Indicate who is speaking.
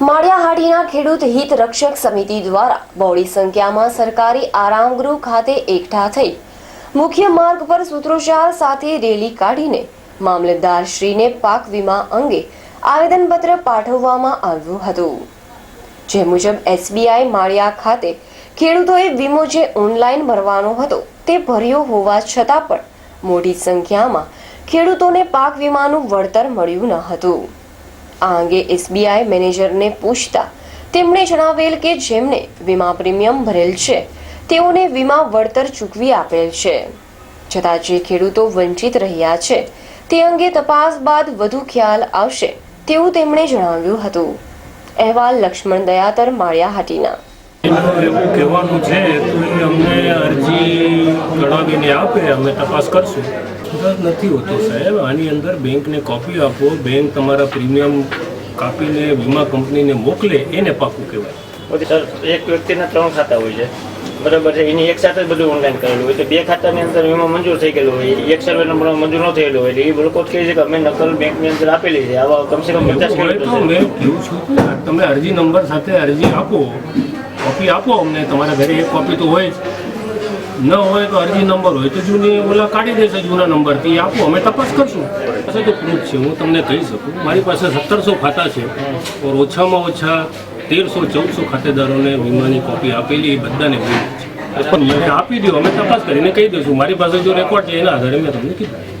Speaker 1: માળિયાહાટીના ખેડૂત હિત રક્ષક સમિતિ દ્વારા બહોળી સંખ્યામાં સરકારી આરામગૃહ ખાતે એકઠા થઈ મુખ્ય માર્ગ પર સૂત્રોચ્ચાર સાથે રેલી કાઢીને મામલતદારશ્રીને પાક વીમા અંગે આવેદનપત્ર પાઠવવામાં આવ્યું હતું. જે મુજબ એસબીઆઈ માળિયા ખાતે ખેડૂતોએ વીમો જે ઓનલાઈન ભરવાનો હતો તે ભર્યો હોવા છતાં પણ મોટી સંખ્યામાં ખેડૂતોને પાક વીમાનું વળતર મળ્યું ન હતું. આ અંગે એસબીઆઈ મેનેજરને પૂછતા તેમણે જણાવેલ કે જેમને વીમા પ્રીમિયમ ભરેલ છે, તેઓને વીમા વળતર ચૂકવી આપેલ છે. છતાં જે ખેડૂતો વંચિત રહ્યા છે, તે અંગે તપાસ બાદ વધુ ખ્યાલ આવશે તેવું તેમણે જણાવ્યું હતું. અહેવાલ લક્ષ્મણ દયાતર માળિયા હાટીના
Speaker 2: એવું કહેવાનું છે તો એ અમને અરજી કઢાવીને આપે અમે તપાસ કરશું. નથી હોતો સાહેબ. આની અંદર બેંકને કોપી આપો બેંક તમારા પ્રીમિયમ કાપીને વીમા કંપનીને મોકલે એને પાકું કહેવાય.
Speaker 3: ઓકે સર એક વ્યક્તિના ત્રણ ખાતા હોય છે. બરાબર છે એની એક સાથે બધું ઓનલાઈન કરેલું હોય તો બે ખાતાની અંદર વીમા મંજૂર થઈ ગયેલો હોય એક સર્વે નંબર મંજૂર ન થયેલો હોય એટલે એ લોકો કહે છે કે અમે નકલ બેંકની અંદર આપેલી છે. આવા કમસે કમ પચાસ
Speaker 2: મેં કહ્યું છું કે તમે અરજી નંબર સાથે અરજી આપો. કોપી આપો અમને તમારા ઘરે એક કોપી તો હોય જ. ન હોય તો અરજી નંબર હોય તો જૂની ઓલા કાઢી દેશે જૂના નંબરથી એ આપો અમે તપાસ કરશું. પાસે તો પ્રૂફ છે હું તમને કહી શકું. મારી પાસે સત્તરસો ખાતા છે ઓર ઓછામાં ઓછા તેરસો ચૌદસો ખાતેદારોને વીમાની કોપી આપેલી એ બધાને આપી દો અમે તપાસ કરીને કહી દઈશું. મારી પાસે જો રેકોર્ડ છે એના આધારે મેં તમને કીધું.